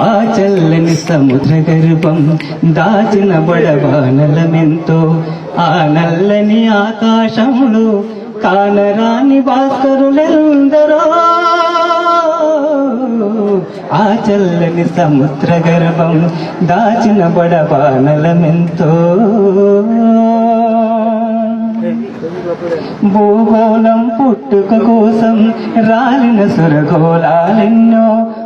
ఆ చల్లని సముద్ర గర్భం దాచిన బడవానలమెంతో ఆ నల్లని ఆకాశంలో కానరాని భాస్కరులెందరో ఆ చల్లని సముద్ర గర్భం దాచిన బడవానలమెంతో. భూగోళం పుట్టుక కోసం రాలిన సురగోళాలెన్నో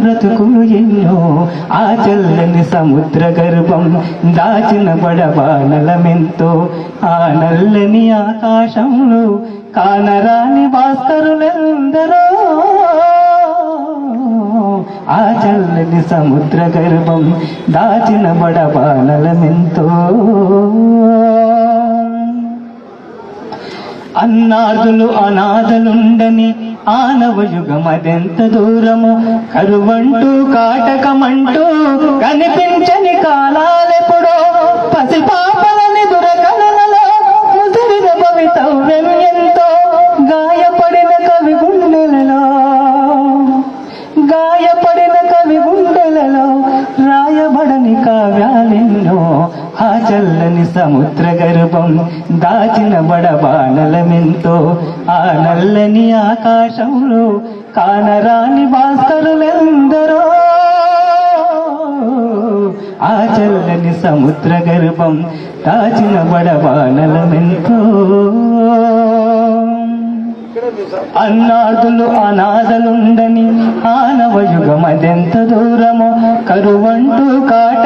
బ్రతుకులు ఎన్నో ఆ చల్లని సముద్ర గర్భం దాచిన బడబానలమెంతో ఆ నల్లని ఆకాశంలో కానరాని భాస్కరులెందరో. ఆ చల్లని సముద్ర గర్భం దాచిన బడబానలమెంతో అన్నాదులు అనాథలుండని ఆనవ యుగమదెంత దూరము? కరువంటూ కాటకమంటూ కనిపించని కాలాలెప్పుడో? కావ్యాలెన్నో ఆ చల్లని సముద్ర గర్భం దాచిన బడబానలమెంతో ఆ నల్లని ఆకాశంలో కానరాని భాస్కరులెందరో ఆ చల్లని సముద్ర గర్భం దాచిన బడబానలమెంతో. అన్నాదులు అనాథలుండని ఆనవ యుగమదెంత కరువంటూ కాట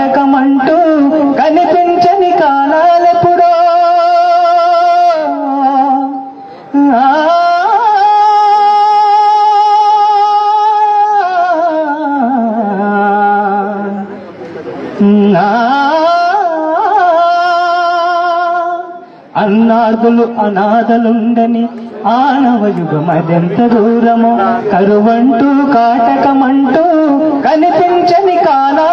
అన్నాదులు అనాథలుండని ఆనవ అదెంత దూరమో కరువంటూ కాటకమంటూ కనిపించని కానా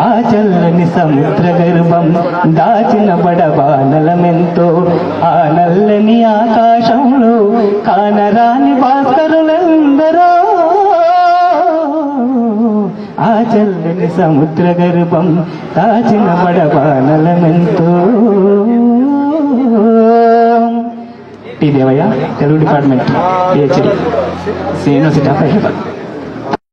ఆ చల్లని సముద్ర గర్భం దాచిన బడబానలమెంతో ఆ నల్లని ఆకాశంలో కానరాని భాస్కరులందరూ. ఆ చల్లని సముద్ర గర్భం దాచిన బడబానలమెంతో T Devayya Telugu department PhD university of Hyderabad